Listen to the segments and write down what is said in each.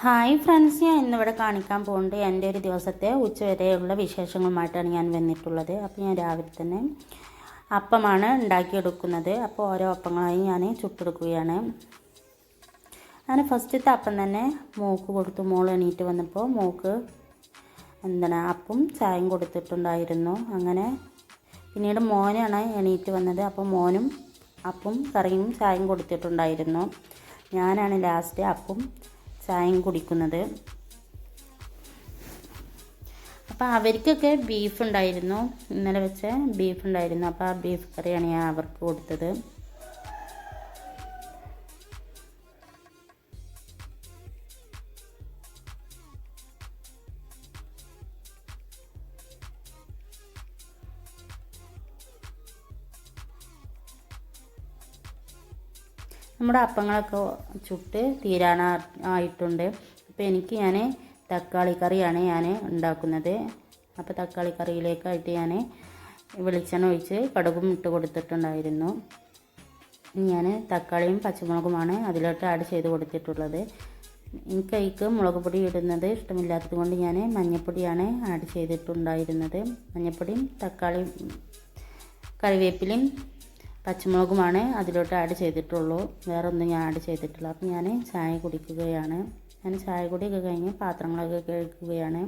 Hi friends ഞാൻ ഇന്നിവിടെ കാണിക്കാൻ പോകുന്നത് എന്റെ ഒരു ദിവസത്തെ ഉച്ചവരെയുള്ള വിശേഷങ്ങളുമായിട്ടാണ് ഞാൻ വന്നിട്ടുള്ളത്. അപ്പോൾ ഞാൻ രാവിലെ തന്നെ അപ്പമാണ് ഉണ്ടാക്കിയെടുക്കുന്നത്. അപ്പോൾ ഓരോ അപ്പങ്ങളായി ഞാൻ ചുട്ടെടുക്കുകയാണ്. ഞാൻ ഫസ്റ്റത്തെ അപ്പം തന്നെ മോക്ക് കൊടുത്തു. മോൾ എണീറ്റ് വന്നപ്പോൾ മോക്ക് എന്താണ് അപ്പം ചായയും കൊടുത്തിട്ടുണ്ടായിരുന്നു. അങ്ങനെ പിന്നീട് മോനാണ് എണീറ്റ് വന്നത്. അപ്പോൾ മോനും അപ്പും കറിയും ചായയും കൊടുത്തിട്ടുണ്ടായിരുന്നു. ഞാനാണ് ലാസ്റ്റ് അപ്പം ചായയും കുടിക്കുന്നത്. അപ്പോൾ അവർക്കൊക്കെ ബീഫ് ഉണ്ടായിരുന്നു. ഇന്നലെ വെച്ച ബീഫ് ഉണ്ടായിരുന്നു. അപ്പോൾ ആ ബീഫ് കറിയാണ് ഞാൻ അവർക്ക് കൊടുത്തത്. നമ്മുടെ അപ്പങ്ങളൊക്കെ ചുട്ട് തീരാൻ ആയിട്ടുണ്ട്. അപ്പോൾ എനിക്ക് ഞാൻ തക്കാളി കറിയാണ് ഞാൻ ഉണ്ടാക്കുന്നത്. അപ്പോൾ തക്കാളി കറിയിലേക്കായിട്ട് ഞാൻ വെളിച്ചെണ്ണ ഒഴിച്ച് കടുകും ഇട്ട് കൊടുത്തിട്ടുണ്ടായിരുന്നു. ഞാൻ തക്കാളിയും പച്ചമുളകുമാണ് അതിലോട്ട് ആഡ് ചെയ്ത് കൊടുത്തിട്ടുള്ളത്. എനിക്ക് അതിക്ക് മുളക് പൊടി ഇടുന്നത് ഇഷ്ടമില്ലാത്തത് കൊണ്ട് ഞാൻ മഞ്ഞൾപ്പൊടിയാണ് ആഡ് ചെയ്തിട്ടുണ്ടായിരുന്നത്. മഞ്ഞൾപ്പൊടിയും തക്കാളിയും കറിവേപ്പിലയും പച്ചമുളകുമാണ് അതിലോട്ട് ആഡ് ചെയ്തിട്ടുള്ളൂ. വേറെ ഒന്നും ഞാൻ ആഡ് ചെയ്തിട്ടില്ല. അപ്പം ഞാൻ ചായ കുടിക്കുകയാണ്. ഞാൻ ചായ കുടിയൊക്കെ കഴിഞ്ഞ് പാത്രങ്ങളൊക്കെ കഴുകുകയാണ്.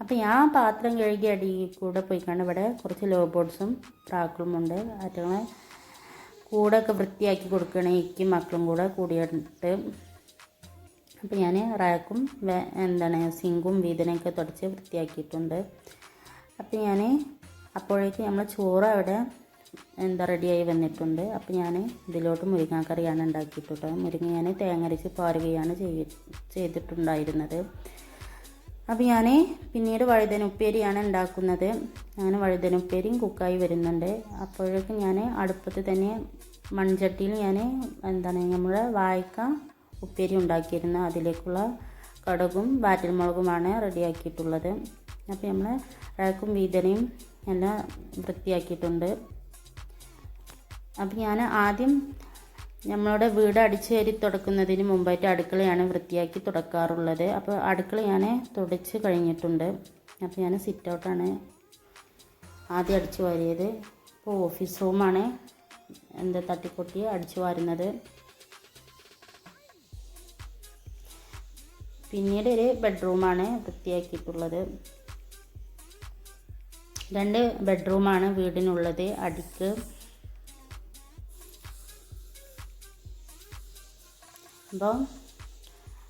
അപ്പം ഞാൻ പാത്രം കഴുകി അടി കൂടെ പോയിക്കാണ്ട് ഇവിടെ കുറച്ച് ലോ ബോർഡ്സും പ്രാക്കളും ഉണ്ട്. അറ്റങ്ങളെ കൂടെയൊക്കെ വൃത്തിയാക്കി കൊടുക്കണേ മക്കളും കൂടെ കൂടിയിട്ട് അപ്പോൾ ഞാൻ റാക്കും എന്താണ് സിങ്കും വീതനൊക്കെ തുടച്ച് വൃത്തിയാക്കിയിട്ടുണ്ട്. അപ്പോൾ ഞാൻ അപ്പോഴേക്ക് നമ്മൾ ചോറ് അവിടെ എന്താ റെഡിയായി വന്നിട്ടുണ്ട്. അപ്പോൾ ഞാൻ ഇതിലോട്ട് മുരിങ്ങാക്കറിയാണ് ഉണ്ടാക്കിയിട്ടുള്ളത് മുരിങ്ങ ഞാൻ തേങ്ങരച്ച് പാരുകയാണ് ചെയ്യ ചെയ്തിട്ടുണ്ടായിരുന്നത്. അപ്പോൾ ഞാൻ പിന്നീട് വഴുതനുപ്പേരിയാണ് ഉണ്ടാക്കുന്നത്. അങ്ങനെ വഴുതനുപ്പേരിയും കുക്കായി വരുന്നുണ്ട്. അപ്പോഴേക്കും ഞാൻ അടുപ്പത്ത് തന്നെ മൺചട്ടിയിൽ ഞാൻ എന്താണ് നമ്മുടെ വായ്ക്ക ഉപ്പേരി ഉണ്ടാക്കിയിരുന്ന അതിലേക്കുള്ള കടുകും മുളകുമാണ് റെഡിയാക്കിയിട്ടുള്ളത്. അപ്പോൾ നമ്മൾ റാക്കും വീതനയും എല്ലാം വൃത്തിയാക്കിയിട്ടുണ്ട്. അപ്പോൾ ഞാൻ ആദ്യം നമ്മളുടെ വീട് അടിച്ചു കയറി തുടക്കുന്നതിന് മുമ്പായിട്ട് അടുക്കളയാണ് വൃത്തിയാക്കി തുടക്കാറുള്ളത്. അപ്പോൾ അടുക്കള ഞാൻ തുടച്ച് കഴിഞ്ഞിട്ടുണ്ട്. അപ്പോൾ ഞാൻ സിറ്റ് ഔട്ടാണ് ആദ്യം അടിച്ചു വാരിയത്. ഇപ്പോൾ ഓഫീസ് റൂമാണ് എന്താ തട്ടിക്കൊട്ടി അടിച്ചു വാരുന്നത്. പിന്നീട് ഒരു ബെഡ്റൂമാണ് വൃത്തിയാക്കിയിട്ടുള്ളത്. രണ്ട് ബെഡ്റൂമാണ് വീടിനുള്ളത്. അടിക്ക്. അപ്പോൾ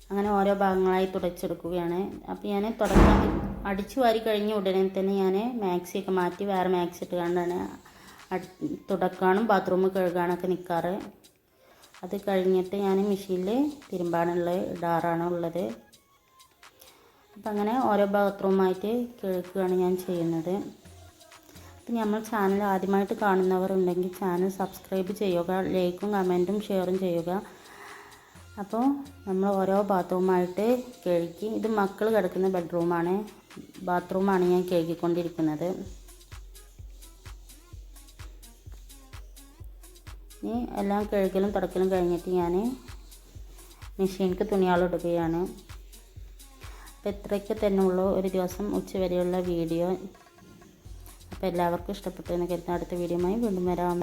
അങ്ങനെ ഓരോ ഭാഗങ്ങളായി തുടച്ചെടുക്കുകയാണ്. അപ്പോൾ ഞാൻ തുടക്കം അടിച്ചു വാരി കഴിഞ്ഞ ഉടനെ തന്നെ ഞാൻ മാക്സിയൊക്കെ മാറ്റി വേറെ മാക്സി ഇട്ട് കണ്ടാണ് തുടക്കാനും ബാത്റൂം കഴുകാനൊക്കെ നിൽക്കാറ് അത് കഴിഞ്ഞിട്ട് ഞാൻ മെഷീനിൽ തിരുമ്പാനുള്ള ഇടാറാണ് ഉള്ളത്. അപ്പം അങ്ങനെ ഓരോ ബാത്റൂമായിട്ട് കേൾക്കുകയാണ് ഞാൻ ചെയ്യുന്നത്. അപ്പം നമ്മൾ ചാനൽ ആദ്യമായിട്ട് കാണുന്നവർ ഉണ്ടെങ്കിൽ ചാനൽ സബ്സ്ക്രൈബ് ചെയ്യുക ലൈക്കും കമന്റും ഷെയറും ചെയ്യുക. അപ്പോൾ നമ്മൾ ഓരോ ബാത്റൂമായിട്ട് കേൾക്കി. ഇത് മക്കൾ കിടക്കുന്ന ബെഡ്റൂമാണ്. ബാത്റൂമാണ് ഞാൻ കേൾക്കിക്കൊണ്ടിരിക്കുന്നത്. ഇനി എല്ലാം കഴുകലും തുടക്കലും കഴിഞ്ഞിട്ട് ഞാൻ മെഷീനിക്ക് തുണിയാളിടുകയാണ് അപ്പോൾ ഇത്രയ്ക്ക് തന്നെ ഉള്ളൂ. ഒരു ദിവസം ഉച്ചവരെയുള്ള വീഡിയോ. അപ്പോൾ എല്ലാവർക്കും ഇഷ്ടപ്പെട്ടു എന്ന് കരുതുന്ന. അടുത്ത വീഡിയോയുമായി വീണ്ടും വരാം.